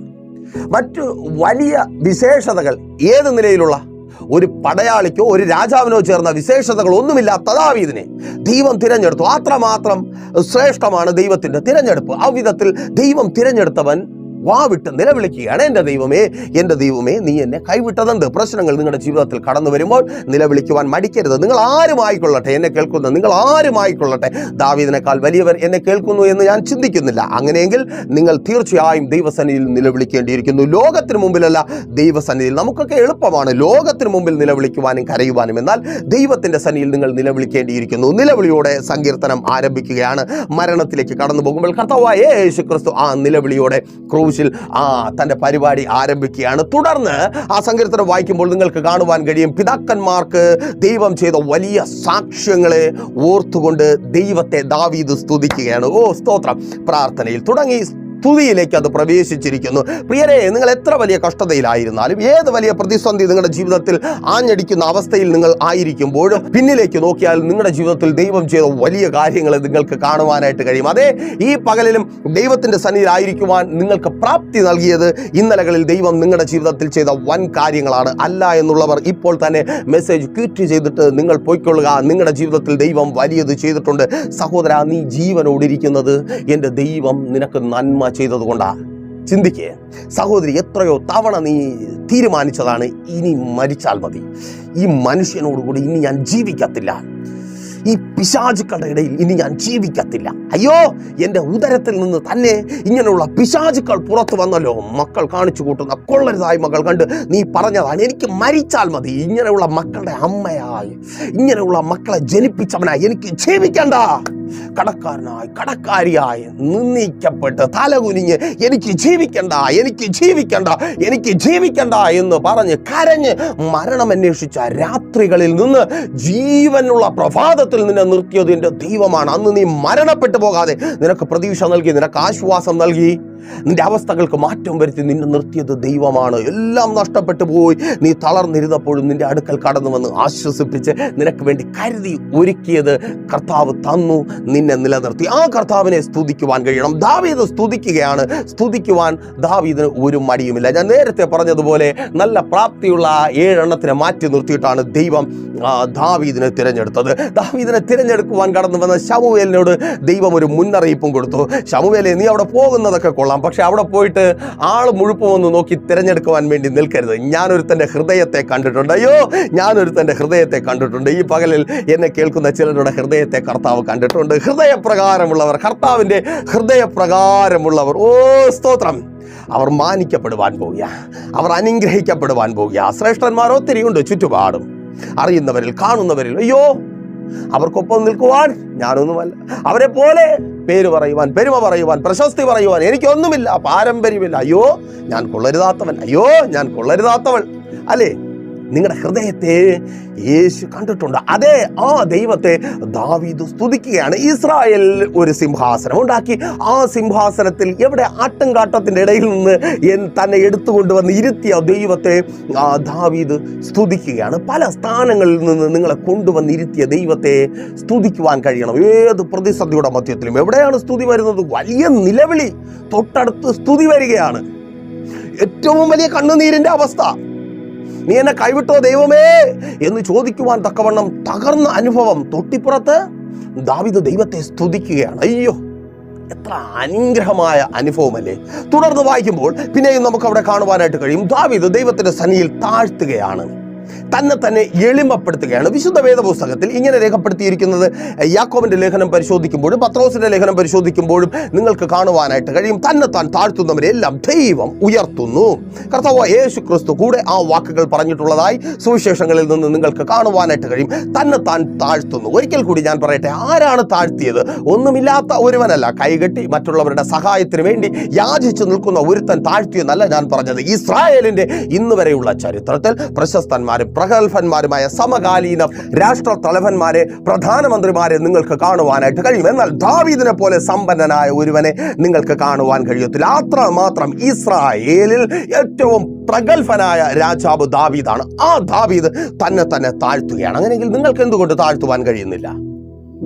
മറ്റു വലിയ വിശേഷതകൾ ഏത് നിലയിലുള്ള ഒരു പടയാളിക്കോ ഒരു രാജാവിനോ ചേർന്ന വിശേഷതകൾ ഒന്നുമില്ലാത്ത ദാവീദിനെ ദൈവം തിരഞ്ഞെടുത്തു. അത്രമാത്രം ശ്രേഷ്ഠമാണ് ദൈവത്തിന്റെ തിരഞ്ഞെടുപ്പ്. ആ വിധത്തിൽ ദൈവം തിരഞ്ഞെടുത്തവൻ വാവിട്ട് നിലവിളിക്കുകയാണ്. എന്റെ ദൈവമേ എന്റെ ദൈവമേ നീ എന്നെ കൈവിട്ടതെന്ത് പ്രശ്നങ്ങൾ നിങ്ങളുടെ ജീവിതത്തിൽ കടന്നു വരുമ്പോൾ നിലവിളിക്കുവാൻ മടിക്കരുത്. നിങ്ങൾ ആരുമായിക്കൊള്ളട്ടെ എന്നെ കേൾക്കുന്ന നിങ്ങൾ ആരുമായിക്കൊള്ളട്ടെ ദാവീദിനേക്കാൾ വലിയവർ എന്നെ കേൾക്കുന്നു എന്ന് ഞാൻ ചിന്തിക്കുന്നില്ല. അങ്ങനെയെങ്കിൽ നിങ്ങൾ തീർച്ചയായും ദൈവസന്നിധിയിൽ നിലവിളിക്കേണ്ടിയിരിക്കുന്നു. ലോകത്തിന് മുമ്പിലല്ല ദൈവസന്നിധിയിൽ നമുക്കൊക്കെ എളുപ്പമാണ്. ലോകത്തിന് മുമ്പിൽ നിലവിളിക്കുവാനും കരയുവാനും. എന്നാൽ ദൈവത്തിന്റെ സന്നിധിയിൽ നിങ്ങൾ നിലവിളിക്കേണ്ടിയിരിക്കുന്നു. നിലവിളിയോടെ സങ്കീർത്തനം ആരംഭിക്കുകയാണ്. മരണത്തിലേക്ക് കടന്നു പോകുമ്പോൾ കർത്താവായ യേശു ക്രിസ്തു ആ നിലവിളിയോടെ ക്രൂശിൽ ആ തന്റെ പരിപാടി ആരംഭിക്കുകയാണ്. തുടർന്ന് ആ സങ്കീർത്തനം വായിക്കുമ്പോൾ നിങ്ങൾക്ക് കാണുവാൻ കഴിയും പിതാക്കന്മാർക്ക് ദൈവം ചെയ്ത വലിയ സാക്ഷ്യങ്ങളെ ഓർത്തുകൊണ്ട് ദൈവത്തെ ദാവീദ് സ്തുതിക്കുകയാണ്. ഓ സ്തോത്രം. പ്രാർത്ഥനയിൽ തുടങ്ങി. സ്തുതിയിലേക്ക് അത് പ്രവേശിച്ചിരിക്കുന്നു. പ്രിയരെ നിങ്ങൾ എത്ര വലിയ കഷ്ടതയിലായിരുന്നാലും ഏത് വലിയ പ്രതിസന്ധി നിങ്ങളുടെ ജീവിതത്തിൽ ആഞ്ഞടിക്കുന്ന അവസ്ഥയിൽ നിങ്ങൾ ആയിരിക്കുമ്പോഴും പിന്നിലേക്ക് നോക്കിയാൽ നിങ്ങളുടെ ജീവിതത്തിൽ ദൈവം ചെയ്ത വലിയ കാര്യങ്ങൾ നിങ്ങൾക്ക് കാണുവാനായിട്ട് കഴിയും. അതെ ഈ പകലിലും ദൈവത്തിന്റെ സന്നിധിയിലായിരിക്കുവാൻ നിങ്ങൾക്ക് പ്രാപ്തി നൽകിയത് ഇന്നലകളിൽ ദൈവം നിങ്ങളുടെ ജീവിതത്തിൽ ചെയ്ത വൻ കാര്യങ്ങളാണ്. അല്ല എന്നുള്ളവർ ഇപ്പോൾ തന്നെ മെസ്സേജ് ക്യൂറ്റ് ചെയ്തിട്ട് നിങ്ങൾ പോയിക്കൊള്ളുക. നിങ്ങളുടെ ജീവിതത്തിൽ ദൈവം വലിയത് ചെയ്തിട്ടുണ്ട്. സഹോദര നീ ജീവനോടിരിക്കുന്നത് എന്റെ ദൈവം നിനക്ക് നന്മ ചെയ്തതുകൊണ്ടാണ് ചിന്തിക്കേ സഹോദരി എത്രയോ തവണ നീ തീരുമാനിച്ചതാണ് ഇനി മരിച്ചാൽ മതി. ഈ മനുഷ്യനോടുകൂടി ഇനി ഞാൻ ജീവിക്കത്തില്ല. ഈ പിശാചുക്കളുടെ ഇടയിൽ ഇനി ഞാൻ ജീവിക്കത്തില്ല. അയ്യോ എന്റെ ഉദരത്തിൽ നിന്ന് തന്നെ ഇങ്ങനെയുള്ള പിശാചുക്കൾ പുറത്തു വന്നല്ലോ. മക്കൾ കാണിച്ചു കൂട്ടുന്ന കൊള്ളരുതായി മകൾ കണ്ട് നീ പറഞ്ഞതാണ് എനിക്ക് മരിച്ചാൽ മതി. ഇങ്ങനെയുള്ള മക്കളുടെ അമ്മയായി ഇങ്ങനെയുള്ള മക്കളെ ജനിപ്പിച്ചവനായി എനിക്ക് ജീവിക്കണ്ട. കടക്കാരനായി കടക്കാരിയായി നിന്ദിക്കപ്പെട്ട് തലകുനിഞ്ഞ് എനിക്ക് ജീവിക്കണ്ട എനിക്ക് ജീവിക്കണ്ട എനിക്ക് ജീവിക്കണ്ട എന്ന് പറഞ്ഞ് കരഞ്ഞ് മരണം അന്വേഷിച്ച രാത്രികളിൽ നിന്ന് ജീവനുള്ള പ്രഭാതത്തിൽ നിന്നെ നിർത്തിയത് എന്റെ ദൈവമാണ്. അന്ന് നീ മരണപ്പെട്ടു പോകാതെ നിനക്ക് പ്രതീക്ഷ നൽകി നിനക്ക് ആശ്വാസം നൽകി. നിന്റെ അവസ്ഥകൾക്ക് മാറ്റം വരുത്തി നിന്നെ നിർത്തിയത് ദൈവമാണ്. എല്ലാം നഷ്ടപ്പെട്ടു പോയി. നീ തളർന്നിരുന്നപ്പോഴും നിന്റെ അടുക്കൽ കടന്നു വന്ന് ആശ്വസിപ്പിച്ച് നിനക്ക് വേണ്ടി കരുതി ഒരുക്കിയത് കർത്താവ് തന്നു. നിന്നെ നിലനിർത്തി. ആ കർത്താവിനെ സ്തുതിക്കുവാൻ കഴിയണം. ദാവീദ് സ്തുതിക്കുകയാണ്. സ്തുതിക്കുവാൻ ദാവീദിന് ഒരു മടിയുമില്ല. ഞാൻ നേരത്തെ പറഞ്ഞതുപോലെ നല്ല പ്രാപ്തിയുള്ള ഏഴെണ്ണത്തിനെ മാറ്റി നിർത്തിയിട്ടാണ് ദൈവം ദാവീദിനെ തിരഞ്ഞെടുത്തത്. ദാവീദിനെ തിരഞ്ഞെടുക്കുവാൻ കടന്നു വന്ന ശമുവേലിനോട് ദൈവം ഒരു മുന്നറിയിപ്പും കൊടുത്തു. ശമുവേലെ നീ അവിടെ പോകുന്നതൊക്കെ കൊള്ളാം. പക്ഷെ അവിടെ പോയിട്ട് ആൾ മുഴുപ്പമൊന്ന് നോക്കി തിരഞ്ഞെടുക്കുവാൻ വേണ്ടി നിൽക്കരുത്. ഞാനൊരുത്തന്റെ ഹൃദയത്തെ കണ്ടിട്ടുണ്ട്. അയ്യോ ഞാനൊരുത്തന്റെ ഹൃദയത്തെ കണ്ടിട്ടുണ്ട്. ഈ പകലിൽ എന്നെ കേൾക്കുന്ന ചിലരുടെ ഹൃദയത്തെ കർത്താവ് കണ്ടിട്ടുണ്ട്. ഹൃദയപ്രകാരമുള്ളവർ കർത്താവിന്റെ ഹൃദയപ്രകാരമുള്ളവർ. ഓ സ്തോത്രം. അവർ മാനിക്കപ്പെടുവാൻ പോവുക അവർ അനുഗ്രഹിക്കപ്പെടുവാൻ പോവുക ശ്രേഷ്ഠന്മാർ ഒത്തിരിയുണ്ട് ചുറ്റുപാടും. അറിയുന്നവരിൽ കാണുന്നവരിൽ. അയ്യോ അവർക്കൊപ്പം നിൽക്കുവാൻ ഞാനൊന്നുമല്ല. അവരെ പോലെ പേര് പറയുവാൻ പെരുമ പറയുവാൻ പ്രശസ്തി പറയുവാൻ എനിക്കൊന്നുമില്ല പാരമ്പര്യമില്ല. അയ്യോ ഞാൻ കൊള്ളരുതാത്തവൻ. അയ്യോ ഞാൻ കൊള്ളരുതാത്തവൾ. അല്ലേ? നിങ്ങളുടെ ഹൃദയത്തെ യേശു കണ്ടിട്ടുണ്ട്. അതേ ആ ദൈവത്തെ ദാവീദ് സ്തുതിക്കുകയാണ്. ഇസ്രായേൽ ഒരു സിംഹാസനം ഉണ്ടാക്കി. ആ സിംഹാസനത്തിൽ എവിടെ ആട്ടുംകാട്ടത്തിന്റെ ഇടയിൽ നിന്ന് തന്നെ എടുത്തുകൊണ്ടുവന്ന് ഇരുത്തിയ ദൈവത്തെ ആ ദാവീദ് സ്തുതിക്കുകയാണ്. പല സ്ഥാനങ്ങളിൽ നിന്ന് നിങ്ങളെ കൊണ്ടുവന്ന് ഇരുത്തിയ ദൈവത്തെ സ്തുതിക്കുവാൻ കഴിയണം. ഏത് പ്രതിസന്ധിയുടെ മധ്യത്തിലും എവിടെയാണ് സ്തുതി വരുന്നത്? വലിയ നിലവിളി. തൊട്ടടുത്ത് സ്തുതി വരികയാണ്. ഏറ്റവും വലിയ കണ്ണുനീരിന്റെ അവസ്ഥ. നീ എന്നെ കൈവിട്ടോ ദൈവമേ എന്ന് ചോദിക്കുവാൻ തക്കവണ്ണം തകർന്ന അനുഭവം തൊട്ടിപ്പുറത്ത് ദാവിദ് ദൈവത്തെ സ്തുതിക്കുകയാണ്. അയ്യോ എത്ര അനുഗ്രഹമായ അനുഭവമല്ലേ? തുടർന്ന് വായിക്കുമ്പോൾ പിന്നെയും നമുക്ക് അവിടെ കാണുവാനായിട്ട് കഴിയും. ദാവിദ് ദൈവത്തിന്റെ സനിയിൽ താഴ്ത്തുകയാണ്. തന്നെ തന്നെ എളിമപ്പെടുത്തുകയാണ്. വിശുദ്ധ വേദപുസ്തകത്തിൽ ഇങ്ങനെ രേഖപ്പെടുത്തിയിരിക്കുന്നത് യാക്കോബിന്റെ ലേഖനം പരിശോധിക്കുമ്പോഴും പത്രോസിന്റെ ലേഖനം പരിശോധിക്കുമ്പോഴും നിങ്ങൾക്ക് കാണുവാനായിട്ട് കഴിയും. തന്നെ താൻ താഴ്ത്തുന്നവരെല്ലാം ദൈവം ഉയർത്തുന്നു. കർത്താവ് യേശു ക്രിസ്തു കൂടെ ആ വാക്കുകൾ പറഞ്ഞിട്ടുള്ളതായി സുവിശേഷങ്ങളിൽ നിന്ന് നിങ്ങൾക്ക് കാണുവാനായിട്ട് കഴിയും. തന്നെ താൻ താഴ്ത്തുന്നു. ഒരിക്കൽ കൂടി ഞാൻ പറയട്ടെ ആരാണ് താഴ്ത്തിയത്? ഒന്നുമില്ലാത്ത ഒരുവനല്ല. കൈകെട്ടി മറ്റുള്ളവരുടെ സഹായത്തിന് വേണ്ടി യാചിച്ചു നിൽക്കുന്ന ഒരുത്തൻ താഴ്ത്തിയെന്നല്ല ഞാൻ പറഞ്ഞത്. ഇസ്രായേലിന്റെ ഇന്ന് വരെയുള്ള ചരിത്രത്തിൽ പ്രശസ്തന്മാരും പ്രഗത്ഭന്മാരുമായ സമകാലീന രാഷ്ട്ര തലവന്മാരെ പ്രധാനമന്ത്രിമാരെ നിങ്ങൾക്ക് കാണുവാനായിട്ട് കഴിയും. എന്നാൽ ദാവീദിനെ പോലെ സമ്പന്നനായ ഒരുവനെ നിങ്ങൾക്ക് കാണുവാൻ കഴിയത്തില്ല. അത്രമാത്രം ഇസ്രായേലിൽ ഏറ്റവും പ്രഗത്ഭനായ രാജാവ് ദാവീദാണ്. ആ ദാവീദ് തന്നെ തന്നെ താഴ്ത്തുകയാണ്. അങ്ങനെയെങ്കിൽ നിങ്ങൾക്ക് എന്തുകൊണ്ട് താഴ്ത്തുവാൻ കഴിയുന്നില്ല?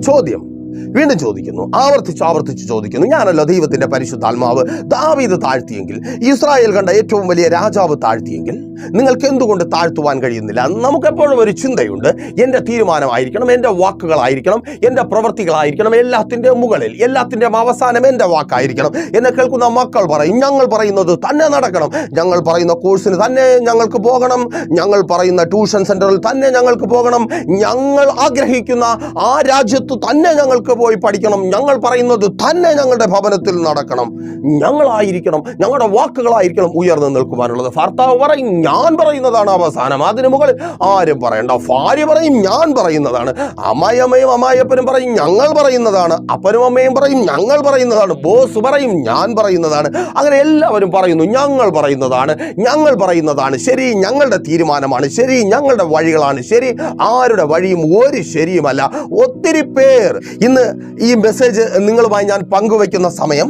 ചോദ്യം. വീണ്ടും ചോദിക്കുന്നു ആവർത്തിച്ച് ആവർത്തിച്ച് ചോദിക്കുന്നു ഞാനല്ലോ ദൈവത്തിന്റെ പരിശുദ്ധാത്മാവ്? ദാവീത് താഴ്ത്തിയെങ്കിൽ ഇസ്രായേൽ കണ്ട ഏറ്റവും വലിയ രാജാവ് താഴ്ത്തിയെങ്കിൽ നിങ്ങൾക്ക് എന്തുകൊണ്ട് താഴ്ത്തുവാൻ കഴിയുന്നില്ല? നമുക്കെപ്പോഴും ഒരു ചിന്തയുണ്ട്. എന്റെ തീരുമാനമായിരിക്കണം എന്റെ വാക്കുകളായിരിക്കണം എന്റെ പ്രവൃത്തികളായിരിക്കണം എല്ലാത്തിന്റെ മുകളിൽ എല്ലാത്തിന്റെയും അവസാനം എന്റെ വാക്കായിരിക്കണം എന്നെ കേൾക്കുന്ന മക്കൾ പറയും. ഞങ്ങൾ പറയുന്നത് തന്നെ നടക്കണം. ഞങ്ങൾ പറയുന്ന കോഴ്സിന് തന്നെ ഞങ്ങൾക്ക് പോകണം. ഞങ്ങൾ പറയുന്ന ട്യൂഷൻ സെന്ററിൽ തന്നെ ഞങ്ങൾക്ക് പോകണം. ഞങ്ങൾ ആഗ്രഹിക്കുന്ന ആ രാജ്യത്ത് തന്നെ ഞങ്ങൾക്ക് പോയി പഠിക്കണം. ഞങ്ങൾ പറയുന്നത് തന്നെ ഞങ്ങളുടെ ഭവനത്തിൽ നടക്കണം. ഞങ്ങളായിരിക്കണം ഞങ്ങളുടെ വാക്കുകളായിരിക്കണം ഉയർന്നു നിൽക്കുവാനുള്ളത്. ഭർത്താവ് പറയും ഞാൻ പറയുന്നതാണ് അവസാനം. അതിനു മുകളിൽ ആരും പറയണ്ട. ഭാര്യ പറയും ഞാൻ പറയുന്നതാണ്. അമ്മായിയമ്മയും അമ്മായിയപ്പനും പറയും ഞങ്ങൾ പറയുന്നതാണ്. അപ്പനും അമ്മയും പറയും ഞങ്ങൾ പറയുന്നതാണ്. ബോസ് പറയും ഞാൻ പറയുന്നതാണ്. അങ്ങനെ എല്ലാവരും പറയുന്നു ഞങ്ങൾ പറയുന്നതാണ്. ഞങ്ങൾ പറയുന്നതാണ്. ശരി ഞങ്ങളുടെ തീരുമാനമാണ്. ശരി ഞങ്ങളുടെ വഴികളാണ്. ശരി ആരുടെ വഴിയും ഒരു ശരിയുമല്ല. ഒത്തിരി പേർ ഇന്ന് ഈ മെസ്സേജ് നിങ്ങളുമായി ഞാൻ പങ്കുവയ്ക്കുന്ന സമയം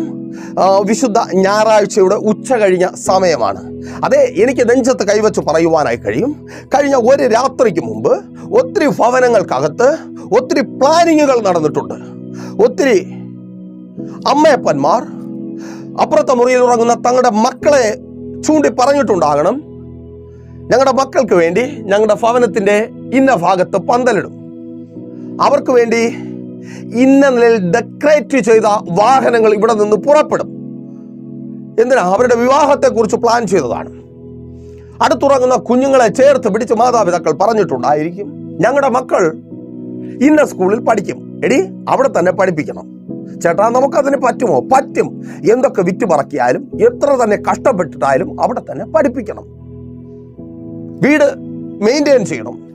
വിശുദ്ധ ഞായറാഴ്ചയുടെ ഉച്ച കഴിഞ്ഞ സമയമാണ്. അതെ എനിക്ക് നെഞ്ചത്ത് കൈവച്ച് പറയുവാനായി കഴിയും. കഴിഞ്ഞ ഒരു രാത്രിക്ക് മുമ്പ് ഒത്തിരി ഭവനങ്ങൾക്കകത്ത് ഒത്തിരി പ്ലാനിങ്ങുകൾ നടന്നിട്ടുണ്ട്. ഒത്തിരി അമ്മയപ്പന്മാർ അപ്പുറത്തെ മുറിയിൽ ഉറങ്ങുന്ന തങ്ങളുടെ മക്കളെ ചൂണ്ടി പറഞ്ഞിട്ടുണ്ടാകണം. ഞങ്ങളുടെ മക്കൾക്ക് വേണ്ടി ഞങ്ങളുടെ ഭവനത്തിന്റെ ഇന്ന ഭാഗത്ത് പന്തലിടും. അവർക്ക് വേണ്ടി ഇന്ന നിലയിൽ ഡെക്കറേറ്റ് ചെയ്ത വാഹനങ്ങൾ ഇവിടെ നിന്ന് പുറപ്പെടും. എന്തിനാ? അവരുടെ വിവാഹത്തെക്കുറിച്ച് പ്ലാൻ ചെയ്തതാണ്. അടുത്തുറങ്ങുന്ന കുഞ്ഞുങ്ങളെ ചേർത്ത് പിടിച്ച് മാതാപിതാക്കൾ പറഞ്ഞിട്ടുണ്ടായിരിക്കും. ഞങ്ങളുടെ മക്കൾ ഇന്ന സ്കൂളിൽ പഠിക്കും. എടി അവിടെ തന്നെ പഠിപ്പിക്കണം. ചേട്ടാ നമുക്കതിന് പറ്റുമോ? പറ്റും. എന്തൊക്കെ വിറ്റ് പറക്കിയാലും എത്ര തന്നെ കഷ്ടപ്പെട്ടിട്ടായാലും അവിടെ തന്നെ പഠിപ്പിക്കണം. വീട് മെയിന്റെയിൻ ചെയ്യണം.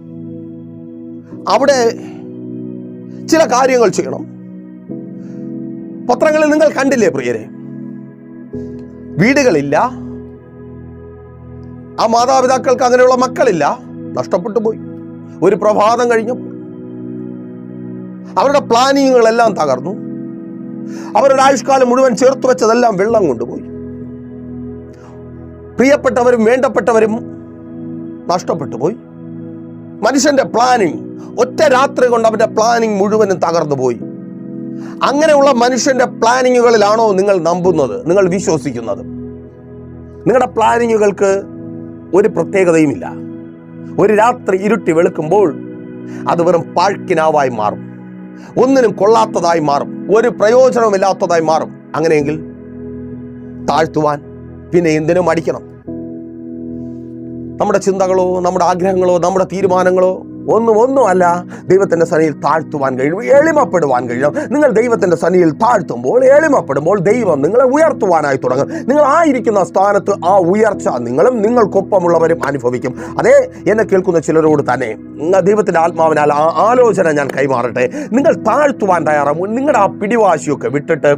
അവിടെ ചില കാര്യങ്ങൾ ചെയ്യണം. പത്രങ്ങളിൽ നിങ്ങൾ കണ്ടില്ലേ പ്രിയരെ? വീടുകളില്ല. ആ മാതാപിതാക്കൾക്ക് അങ്ങനെയുള്ള മക്കളില്ല. നഷ്ടപ്പെട്ടു പോയി. ഒരു പ്രഭാതം കഴിഞ്ഞു. അവരുടെ പ്ലാനിങ്ങുകളെല്ലാം തകർന്നു. അവരുടെ ആയുഷ്കാലം മുഴുവൻ ചേർത്ത് വെച്ചതെല്ലാം വെള്ളം കൊണ്ടുപോയി. പ്രിയപ്പെട്ടവരും വേണ്ടപ്പെട്ടവരും നഷ്ടപ്പെട്ടു പോയി. മനുഷ്യന്റെ പ്ലാനിങ് ഒറ്റ രാത്രി കൊണ്ട് അവന്റെ പ്ലാനിങ് മുഴുവനും തകർന്നു പോയി അങ്ങനെയുള്ള മനുഷ്യന്റെ പ്ലാനിങ്ങുകളിലാണോ നിങ്ങൾ നമ്പുന്നത് നിങ്ങൾ വിശ്വസിക്കുന്നത്? നിങ്ങളുടെ പ്ലാനിങ്ങുകൾക്ക് ഒരു പ്രത്യേകതയുമില്ല. ഒരു രാത്രി ഇരുട്ടി വെളുക്കുമ്പോൾ അത് വെറും പാഴ്ക്കിനാവായി മാറും. ഒന്നിനും കൊള്ളാത്തതായി മാറും. ഒരു പ്രയോജനവുമില്ലാത്തതായി മാറും. അങ്ങനെയെങ്കിൽ താഴ്ത്തുവാൻ പിന്നെ എന്തിനും അടിക്കണം നമ്മുടെ ചിന്തകളോ നമ്മുടെ ആഗ്രഹങ്ങളോ നമ്മുടെ തീരുമാനങ്ങളോ ഒന്നും ഒന്നുമല്ല ദൈവത്തിന്റെ സന്നിധിയിൽ താഴ്ത്തുവാൻ കഴിയും എളിമപ്പെടുവാൻ കഴിയും. നിങ്ങൾ ദൈവത്തിന്റെ സന്നിധിയിൽ താഴ്ത്തുമ്പോൾ എളിമപ്പെടുമ്പോൾ ദൈവം നിങ്ങളെ ഉയർത്തുവാനായി തുടങ്ങും. നിങ്ങൾ ആയിരിക്കുന്ന സ്ഥാനത്ത് ആ ഉയർച്ച നിങ്ങളും നിങ്ങൾക്കൊപ്പമുള്ളവരും അനുഭവിക്കും. അതേ എന്നെ കേൾക്കുന്ന ചിലരോട് തന്നെ നിങ്ങൾ ദൈവത്തിന്റെ ആത്മാവിനാൽ ആ ആലോചന ഞാൻ കൈമാറട്ടെ. നിങ്ങൾ താഴ്ത്തുവാൻ തയ്യാറാകും നിങ്ങളുടെ ആ പിടിവാശിയൊക്കെ വിട്ടിട്ട്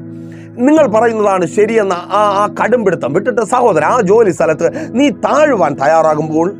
നിങ്ങൾ പറയുന്നതാണ് ശരിയെന്ന ആ ആ കടുംപിടുത്തം. വിട്ടിട്ട് സഹോദരൻ ആ ജോലി സ്ഥലത്ത് നീ താഴുവാൻ തയ്യാറാകുമ്പോൾ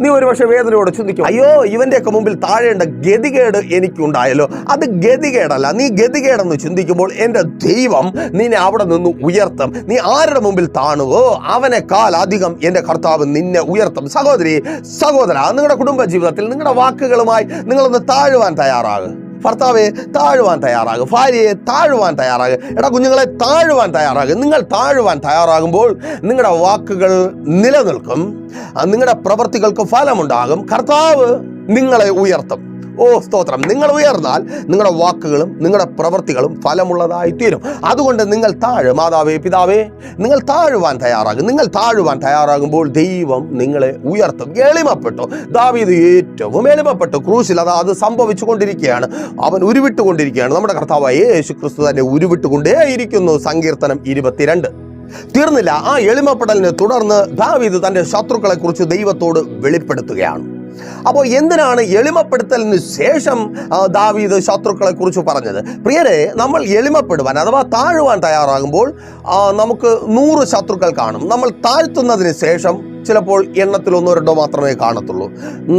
നീ ഒരുപക്ഷെ വേദനയോടെ ചിന്തിക്കും അയ്യോ ഇവന്റെയൊക്കെ മുമ്പിൽ താഴേണ്ട ഗതികേട് എനിക്കുണ്ടായല്ലോ. അത് ഗതികേടല്ല. നീ ഗതികേടെന്ന് ചിന്തിക്കുമ്പോൾ എന്റെ ദൈവം നിന്നെ അവിടെ നിന്ന് ഉയർത്തും. നീ ആരുടെ മുമ്പിൽ താണുവോ? അവനെക്കാൾ അധികം എന്റെ കർത്താവ് നിന്നെ ഉയർത്തും. സഹോദരി സഹോദര നിങ്ങളുടെ കുടുംബ ജീവിതത്തിൽ നിങ്ങളുടെ വാക്കുകളുമായി നിങ്ങളൊന്ന് താഴുവാൻ തയ്യാറാകുക ഭർത്താവെ താഴുവാൻ തയ്യാറാകും. ഭാര്യയെ താഴുവാൻ തയ്യാറാകും. എടാ കുഞ്ഞുങ്ങളെ താഴുവാൻ തയ്യാറാകും. നിങ്ങൾ താഴുവാൻ തയ്യാറാകുമ്പോൾ നിങ്ങളുടെ വാക്കുകൾ നിലനിൽക്കും. നിങ്ങളുടെ പ്രവർത്തികൾക്ക് ഫലമുണ്ടാകും. കർത്താവ് നിങ്ങളെ ഉയർത്തും. ഓ സ്തോത്രം. നിങ്ങൾ ഉയർന്നാൽ നിങ്ങളുടെ വാക്കുകളും നിങ്ങളുടെ പ്രവൃത്തികളും ഫലമുള്ളതായി തീരും. അതുകൊണ്ട് നിങ്ങൾ താഴ് മാതാവേ പിതാവേ നിങ്ങൾ താഴുവാൻ തയ്യാറാകും. നിങ്ങൾ താഴുവാൻ തയ്യാറാകുമ്പോൾ ദൈവം നിങ്ങളെ ഉയർത്തും. എളിമപ്പെട്ടു. ദാവീദ് ഏറ്റവും എളിമപ്പെട്ടു. ക്രൂശിൽ അത് അത് സംഭവിച്ചു കൊണ്ടിരിക്കുകയാണ് അവൻ ഉരുവിട്ടുകൊണ്ടിരിക്കുകയാണ്. നമ്മുടെ കർത്താവായ യേശു ക്രിസ്തു തന്നെ ഉരുവിട്ടുകൊണ്ടേയിരിക്കുന്നു. സങ്കീർത്തനം ഇരുപത്തിരണ്ട്. തീർന്നില്ല. ആ എളിമപ്പെടലിനെ തുടർന്ന് ദാവീദ് തന്റെ ശത്രുക്കളെക്കുറിച്ച് ദൈവത്തോട് വെളിപ്പെടുത്തുകയാണ്. അപ്പോൾ എന്തിനാണ് എളിമപ്പെടുത്തലിന് ശേഷം ദാവീദ് ശത്രുക്കളെ കുറിച്ച് പറഞ്ഞത്? പ്രിയരെ നമ്മൾ എളിമപ്പെടുവാൻ അഥവാ താഴുവാൻ തയ്യാറാകുമ്പോൾ നമുക്ക് നൂറ് ശത്രുക്കൾ കാണും. നമ്മൾ താഴ്ത്തുന്നതിന് ശേഷം ചിലപ്പോൾ എണ്ണത്തിൽ ഒന്നോ രണ്ടോ മാത്രമേ കാണത്തുള്ളൂ.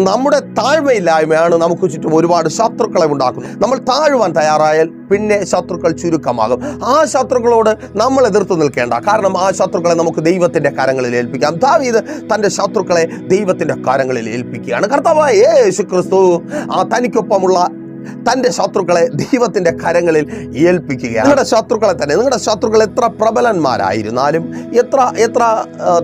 നമ്മുടെ താഴ്മയില്ലായ്മയാണ് നമുക്ക് ചുറ്റും ഒരുപാട് ശത്രുക്കളെ ഉണ്ടാക്കുന്നത്. നമ്മൾ താഴുവാൻ തയ്യാറായാൽ പിന്നെ ശത്രുക്കൾ ചുരുക്കമാകും. ആ ശത്രുക്കളോട് നമ്മൾ എതിർത്ത് നിൽക്കേണ്ട. കാരണം ആ ശത്രുക്കളെ നമുക്ക് ദൈവത്തിന്റെ കരങ്ങളിൽ ഏൽപ്പിക്കാം. ദാവീദ് തന്റെ ശത്രുക്കളെ ദൈവത്തിന്റെ കരങ്ങളിൽ ഏൽപ്പിക്കുകയാണ്. കർത്താവായ യേശു ക്രിസ്തു ആ തനിക്കൊപ്പമുള്ള തന്റെ ശത്രുക്കളെ ദൈവത്തിന്റെ കരങ്ങളിൽ ഏൽപ്പിക്കുകയാണ്. നിങ്ങളുടെ ശത്രുക്കളെ തന്നെ നിങ്ങളുടെ ശത്രുക്കൾ എത്ര പ്രബലന്മാരായിരുന്നാലും എത്ര എത്ര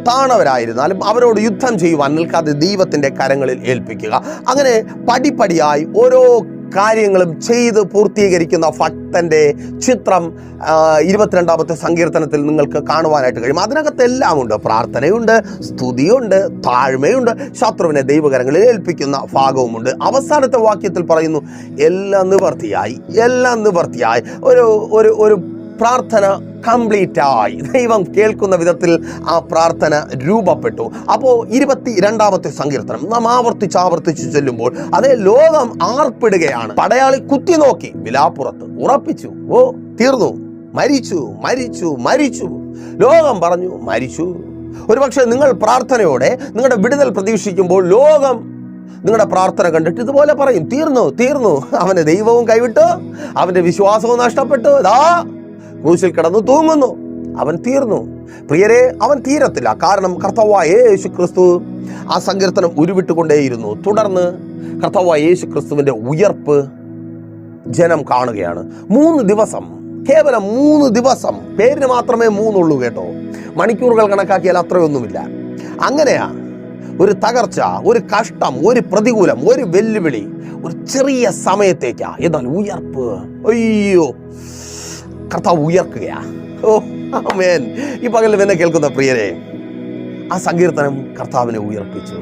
താണവരായിരുന്നാലും അവരോട് യുദ്ധം ചെയ്യുവാൻ നിൽക്കാതെ ദൈവത്തിന്റെ കരങ്ങളിൽ ഏൽപ്പിക്കുക. അങ്ങനെ പടിപടിയായി ഓരോ കാര്യങ്ങളും ചെയ്ത് പൂർത്തീകരിക്കുന്ന ഭക്തന്റെ ചിത്രം ഇരുപത്തിരണ്ടാമത്തെ സങ്കീർത്തനത്തിൽ നിങ്ങൾക്ക് കാണുവാനായിട്ട് കഴിയും. അതിനകത്ത് എല്ലാം ഉണ്ട് പ്രാർത്ഥനയുണ്ട് സ്തുതിയുണ്ട് താഴ്മയുണ്ട് ശത്രുവിനെ ദൈവകരങ്ങളിൽ ഏൽപ്പിക്കുന്ന ഭാഗവുമുണ്ട്. അവസാനത്തെ വാക്യത്തിൽ പറയുന്നു എല്ലാം നിവർത്തിയായി എല്ലാം നിവർത്തിയായി. ഒരു ഒരു ഒരു പ്രാർത്ഥന കംപ്ലീറ്റ് ആയി ദൈവം കേൾക്കുന്ന വിധത്തിൽ ആ പ്രാർത്ഥന രൂപപ്പെട്ടു. അപ്പോൾ ഇരുപത്തി രണ്ടാമത്തെ സങ്കീർത്തനം. നാം ആവർത്തിച്ച് ആവർത്തിച്ച് ചെല്ലുമ്പോൾ അതേ ലോകം ആർപ്പിടുകയാണ്. പടയാളി കുത്തി നോക്കി വിലാപ്പുറത്ത്. ഉറപ്പിച്ചു. ഓ തീർന്നു. മരിച്ചു മരിച്ചു മരിച്ചു. ലോകം പറഞ്ഞു മരിച്ചു. ഒരുപക്ഷെ നിങ്ങൾ പ്രാർത്ഥനയോടെ നിങ്ങളുടെ വിടുതൽ പ്രതീക്ഷിക്കുമ്പോൾ ലോകം നിങ്ങളുടെ പ്രാർത്ഥന കണ്ടിട്ട് ഇതുപോലെ പറയും തീർന്നു തീർന്നു. അവന് ദൈവവും കൈവിട്ടു. അവന്റെ വിശ്വാസവും നഷ്ടപ്പെട്ടു. ഇതാ ക്രൂശിൽ കിടന്നു തൂങ്ങുന്നു. അവൻ തീർന്നു. പ്രിയരെ അവൻ തീരത്തില്ല. കാരണം കർത്താവായ യേശു ക്രിസ്തു ആ സങ്കീർത്തനം ഉരുവിട്ടുകൊണ്ടേയിരുന്നു. തുടർന്ന് കർത്താവായ യേശു ക്രിസ്തുവിന്റെ ഉയർപ്പ് ജനം കാണുകയാണ്. മൂന്ന് ദിവസം കേവലം മൂന്ന് ദിവസം. പേരിന് മാത്രമേ മൂന്നുള്ളൂ കേട്ടോ. മണിക്കൂറുകൾ കണക്കാക്കിയാൽ അത്രയൊന്നുമില്ല. അങ്ങനെയാ ഒരു തകർച്ച ഒരു കഷ്ടം ഒരു പ്രതികൂലം ഒരു വെല്ലുവിളി ഒരു ചെറിയ സമയത്തേക്കാ. എന്നാൽ ഉയർപ്പ് അയ്യോ. കർത്താവ് ഉയർക്കുകയാ. ഓ ആമേൻ. ഈ പകലിൽ എന്നെ കേൾക്കുന്ന പ്രിയരെ ആ സങ്കീർത്തനം കർത്താവിനെ ഉയർപ്പിച്ചു.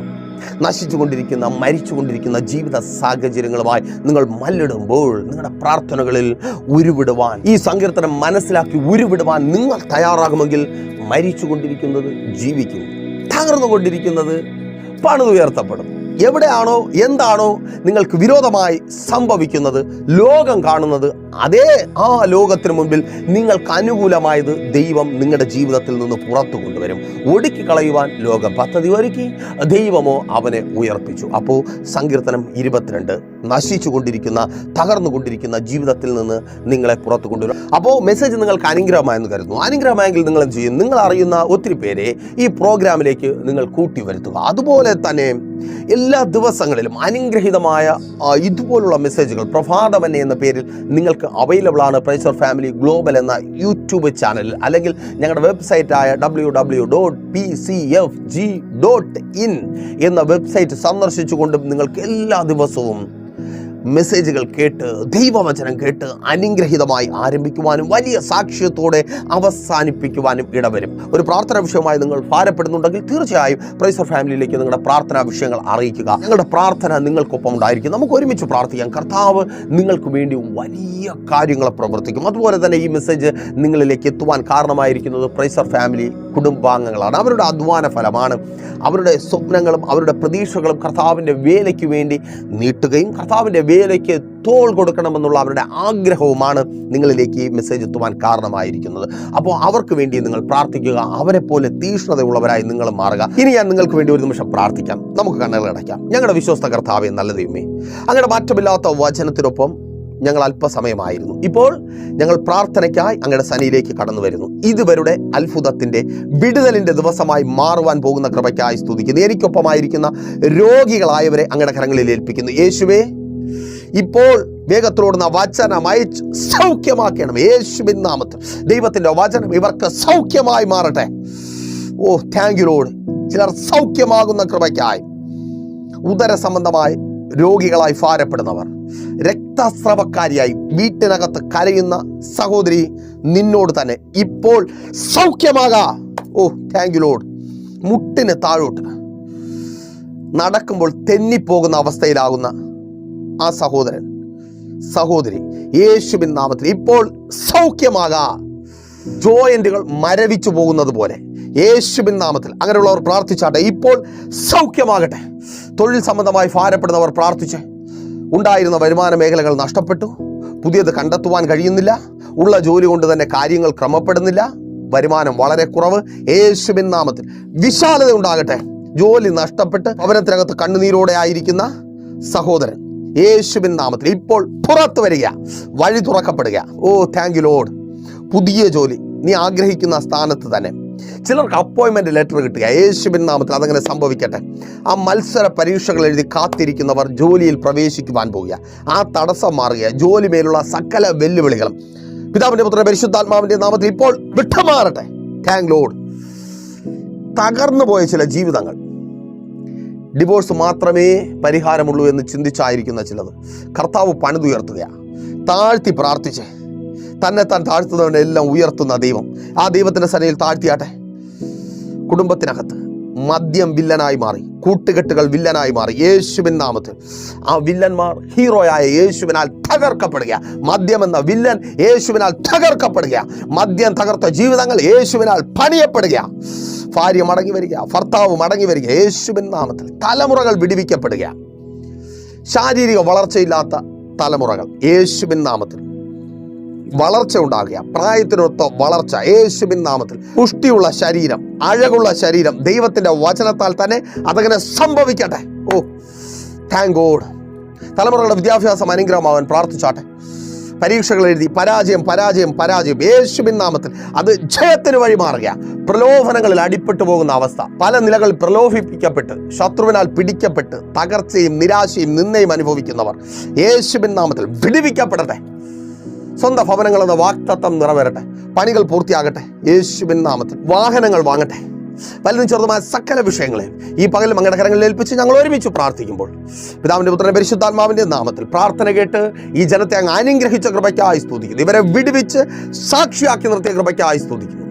നശിച്ചുകൊണ്ടിരിക്കുന്ന മരിച്ചുകൊണ്ടിരിക്കുന്ന ജീവിത സാഹചര്യങ്ങളുമായി നിങ്ങൾ മല്ലിടുമ്പോൾ നിങ്ങളുടെ പ്രാർത്ഥനകളിൽ ഉരുവിടുവാൻ ഈ സങ്കീർത്തനം മനസ്സിലാക്കി ഉരുവിടുവാൻ നിങ്ങൾ തയ്യാറാകുമെങ്കിൽ മരിച്ചുകൊണ്ടിരിക്കുന്നത് ജീവിക്കും. തകർന്നുകൊണ്ടിരിക്കുന്നത് പണിതുയർത്തപ്പെടും എവിടെയാണോ എന്താണോ നിങ്ങൾക്ക് വിരോധമായി സംഭവിക്കുന്നത് ലോകം കാണുന്നത് അതേ ആ ലോകത്തിന് മുൻപിൽ നിങ്ങൾക്ക് അനുകൂലമായത് ദൈവം നിങ്ങളുടെ ജീവിതത്തിൽ നിന്ന് പുറത്തു കൊണ്ടുവരും. ഒടുക്കി കളയുവാൻ ലോകം പദ്ധതി ഒരുക്കി. ദൈവമോ അവനെ ഉയർപ്പിച്ചു. അപ്പോൾ സങ്കീർത്തനം ഇരുപത്തിരണ്ട്. നശിച്ചു കൊണ്ടിരിക്കുന്ന തകർന്നുകൊണ്ടിരിക്കുന്ന ജീവിതത്തിൽ നിന്ന് നിങ്ങളെ പുറത്തു കൊണ്ടുവരും. അപ്പോൾ മെസ്സേജ് നിങ്ങൾക്ക് അനുഗ്രഹമായെന്ന് കരുതുന്നു. അനുഗ്രഹമായെങ്കിൽ നിങ്ങൾ എന്ത് ചെയ്യും? നിങ്ങൾ അറിയുന്ന ഒത്തിരി പേരെ ഈ പ്രോഗ്രാമിലേക്ക് നിങ്ങൾ കൂട്ടി വരുത്തുക. അതുപോലെ തന്നെ എല്ലാ ദിവസങ്ങളിലും അനുഗ്രഹീതമായ ഇതുപോലുള്ള മെസ്സേജുകൾ പ്രഭാതമന്നെ എന്ന പേരിൽ നിങ്ങൾക്ക് അവൈലബിൾ ആണ് പ്രൈസർ ഫാമിലി ഗ്ലോബൽ എന്ന യൂട്യൂബ് ചാനലിൽ അല്ലെങ്കിൽ ഞങ്ങളുടെ വെബ്സൈറ്റായ W W dot P C F G dot in എന്ന വെബ്സൈറ്റ് സന്ദർശിച്ചുകൊണ്ടും നിങ്ങൾക്ക് എല്ലാ ദിവസവും മെസ്സേജുകൾ കേട്ട് ദൈവവചനം കേട്ട് അനുഗ്രഹീതമായി ആരംഭിക്കുവാനും വലിയ സാക്ഷ്യത്തോടെ അവസാനിപ്പിക്കുവാനും ഇടവരും. ഒരു പ്രാർത്ഥനാ വിഷയമായി നിങ്ങൾ ഭാരപ്പെടുന്നുണ്ടെങ്കിൽ തീർച്ചയായും പ്രൈസർ ഫാമിലിയിലേക്ക് നിങ്ങളുടെ പ്രാർത്ഥനാ വിഷയങ്ങൾ അറിയിക്കുക. നിങ്ങളുടെ പ്രാർത്ഥന നിങ്ങൾക്കൊപ്പം ഉണ്ടായിരിക്കും. നമുക്ക് ഒരുമിച്ച് പ്രാർത്ഥിക്കാം. കർത്താവ് നിങ്ങൾക്ക് വേണ്ടി വലിയ കാര്യങ്ങൾ പ്രവർത്തിക്കും. അതുപോലെ തന്നെ ഈ മെസ്സേജ് നിങ്ങളിലേക്ക് എത്തുവാൻ കാരണമായിരിക്കുന്നത് പ്രൈസർ ഫാമിലി കുടുംബാംഗങ്ങളാണ്. അവരുടെ അധ്വാന ഫലമാണ്. അവരുടെ സ്വപ്നങ്ങളും അവരുടെ പ്രതീക്ഷകളും കർത്താവിന്റെ വേലയ്ക്ക് വേണ്ടി നീട്ടുകയും കർത്താവിന്റെ വേലയ്ക്ക് തോൾ കൊടുക്കണമെന്നുള്ള അവരുടെ ആഗ്രഹവുമാണ് നിങ്ങളിലേക്ക് ഈ മെസ്സേജ് എത്തുവാൻ കാരണമായിരിക്കുന്നത്. അപ്പോൾ അവർക്ക് വേണ്ടി നിങ്ങൾ പ്രാർത്ഥിക്കുക. അവരെ പോലെ തീഷ്ണതയുള്ളവരായി നിങ്ങൾ മാറുക. ഇനി ഞാൻ നിങ്ങൾക്ക് വേണ്ടി ഒരു നിമിഷം പ്രാർത്ഥിക്കാം. നമുക്ക് കണ്ണുകൾ അടയ്ക്കാം. ഞങ്ങളുടെ വിശ്വസ്ത കർത്താവെ നല്ല ദൈവമേ. അങ്ങയുടെ മാറ്റമില്ലാത്ത വചനത്തിനൊപ്പം ഞങ്ങൾ അല്പസമയമായിരുന്നു. ഇപ്പോൾ ഞങ്ങൾ പ്രാർത്ഥനയ്ക്കായി അങ്ങയുടെ സനിയിലേക്ക് കടന്നു വരുന്നു. ഇതുവരുടെ അത്ഭുതത്തിന്റെ വിടുതലിന്റെ ദിവസമായി മാറുവാൻ പോകുന്ന കൃപയ്ക്കായി സ്തുതിക്കുന്നു. എനിക്കൊപ്പമായിരിക്കുന്ന രോഗികളായവരെ അങ്ങയുടെ കരങ്ങളിൽ ഏൽപ്പിക്കുന്നു. യേശുവേ ഇപ്പോൾ വേഗത്തിലോടുന്ന വചനം അയച്ച് സൗഖ്യമാക്കണം. യേശുവിൻ നാമത്തിൽ. ദൈവത്തിന്റെ വചനം ഇവർക്ക് സൗഖ്യമായി മാറട്ടെ. ഓ താങ്ക് യു ലോഡ് ചിലർ സൗഖ്യമാകുന്ന കൃപയ്ക്കായി. ഉദര സംബന്ധമായി രോഗികളായി ഭാരപ്പെടുന്നവർ. രക്തസ്രവക്കാരിയായി വീട്ടിനകത്ത് കരയുന്ന സഹോദരി നിന്നോട് തന്നെ ഇപ്പോൾ സൗഖ്യമാകാ. ഓ താങ്ക് യു ലോഡ് മുട്ടിന് താഴോട്ട് നടക്കുമ്പോൾ തെന്നിപ്പോകുന്ന അവസ്ഥയിലാകുന്ന ആ സഹോദരൻ സഹോദരി യേശുവിൻ നാമത്തിൽ ഇപ്പോൾ സൗഖ്യമാകാ. ജോയിന്റുകൾ മരവിച്ചു പോകുന്നത് പോലെ യേശുവിൻ നാമത്തിൽ അങ്ങനെയുള്ളവർ പ്രാർത്ഥിച്ചാട്ടെ ഇപ്പോൾ സൗഖ്യമാകട്ടെ. തൊഴിൽ സംബന്ധമായി ഭാരപ്പെടുന്നവർ പ്രാർത്ഥിച്ച് ഉണ്ടായിരുന്ന വരുമാന മേഖലകൾ നഷ്ടപ്പെട്ടു പുതിയത് കണ്ടെത്തുവാൻ കഴിയുന്നില്ല ഉള്ള ജോലി കൊണ്ട് തന്നെ കാര്യങ്ങൾ ക്രമപ്പെടുന്നില്ല വരുമാനം വളരെ കുറവ് യേശുവിൻ നാമത്തിൽ വിശാലത ഉണ്ടാകട്ടെ ജോലി നഷ്ടപ്പെട്ട് ഭവനത്തിനകത്ത് കണ്ണുനീരോടെ ആയിരിക്കുന്ന സഹോദരൻ യേശുവിൻ നാമത്തിൽ ഇപ്പോൾ പുറത്തു വരിക. വഴി തുറക്കപ്പെടുക. ഓ താങ്ക് യു ലോഡ് പുതിയ ജോലി. നീ ആഗ്രഹിക്കുന്ന സ്ഥാനത്ത് തന്നെ. ചിലർക്ക് അപ്പോയിൻമെന്റ് ലെറ്റർ കിട്ടുക. യേശുബിൻ നാമത്തിൽ അതങ്ങനെ സംഭവിക്കട്ടെ. ആ മത്സര പരീക്ഷകൾ എഴുതി കാത്തിരിക്കുന്നവർ ജോലിയിൽ പ്രവേശിക്കുവാൻ പോവുക. ആ തടസ്സം മാറുക. ജോലി മേലുള്ള സകല വെല്ലുവിളികളും. പിതാവിന്റെ പുത്ര പരിശുദ്ധാത്മാവിന്റെ നാമത്തിൽ ഇപ്പോൾ വിട്ടുമാറട്ടെ താങ്ക് ലോഡ് തകർന്നു പോയ ചില ജീവിതങ്ങൾ. ഡിവോഴ്സ് മാത്രമേ പരിഹാരമുള്ളൂ എന്ന് ചിന്തിച്ചായിരിക്കുന്ന ചിലത് കർത്താവ് പണിതുയർത്തുകയാണ് താഴ്ത്തി പ്രാർത്ഥിച്ച്. തന്നെ താൻ താഴ്ത്തുന്നവനെല്ലാം ഉയർത്തുന്ന ദൈവം. ആ ദൈവത്തിന്റെ സനയിൽ താഴ്ത്തിയാട്ടെ. കുടുംബത്തിനകത്ത്. മദ്യം വില്ലനായി മാറി കൂട്ടുകെട്ടുകൾ വില്ലനായി മാറി. യേശുവിൻ നാമത്തിൽ. ആ വില്ലന്മാർ ഹീറോയായ യേശുവിനാൽ തകർക്കപ്പെടുക. മദ്യം എന്ന വില്ലൻ യേശുവിനാൽ തകർക്കപ്പെടുക. മദ്യം തകർത്ത ജീവിതങ്ങൾ യേശുവിനാൽ പണിയപ്പെടുക. ഭാര്യ മടങ്ങി വരിക ഭർത്താവ് മടങ്ങി വരിക യേശുവിൻ നാമത്തിൽ തലമുറകൾ വിടിവിക്കപ്പെടുക. ശാരീരിക വളർച്ചയില്ലാത്ത തലമുറകൾ യേശുവിൻ നാമത്തിൽ. വളർച്ച ഉണ്ടാകുക. പ്രായത്തിനൊത്ത വളർച്ച. യേശുബിൻ നാമത്തിൽ. പുഷ്ടിയുള്ള ശരീരം അഴകുള്ള ശരീരം ദൈവത്തിന്റെ വചനത്താൽ തന്നെ അതങ്ങനെ സംഭവിക്കട്ടെ. ഓ താങ്ക് ഗോഡ് തലമുറകളുടെ വിദ്യാഭ്യാസം അനുഗ്രഹമാവാൻ പ്രാർത്ഥിച്ചാട്ടെ. പരീക്ഷകൾ എഴുതി പരാജയം പരാജയം പരാജയം. യേശുബിൻ നാമത്തിൽ അത് ജയത്തിന് വഴി മാറുക. പ്രലോഭനങ്ങളിൽ അടിപ്പെട്ടു പോകുന്ന അവസ്ഥ. പല നിലകളിൽ പ്രലോഭിപ്പിക്കപ്പെട്ട് ശത്രുവിനാൽ പിടിക്കപ്പെട്ട് തകർച്ചയും നിരാശയും നിന്നയും അനുഭവിക്കുന്നവർ യേശുബിൻ നാമത്തിൽ വിടുവിക്കപ്പെടട്ടെ. സ്വന്തം ഭവനങ്ങൾ എന്ന വാക്തത്വം നിറവേറട്ടെ. പണികൾ പൂർത്തിയാകട്ടെ. യേശുവിൻ നാമത്തിൽ വാഹനങ്ങൾ വാങ്ങട്ടെ. വലുതും ചെറുതുമായ സകല വിഷയങ്ങളെയും ഈ പകൽ മങ്ങളുടെ കരങ്ങളിൽ ഏൽപ്പിച്ച് ഞങ്ങൾ ഒരുമിച്ച് പ്രാർത്ഥിക്കുമ്പോൾ പിതാവിന്റെ പുത്രന്റെ പരിശുദ്ധാത്മാവിന്റെ നാമത്തിൽ പ്രാർത്ഥന കേട്ട് ഈ ജനത്തെ അങ്ങ് അനുഗ്രഹിച്ച കൃപയ്ക്കായി സ്തുതിക്കുന്നു. ഇവരെ വിടുവിച്ച് സാക്ഷിയാക്കി നിർത്തിയ കൃപയ്ക്കായി സ്തുതിക്കുന്നു.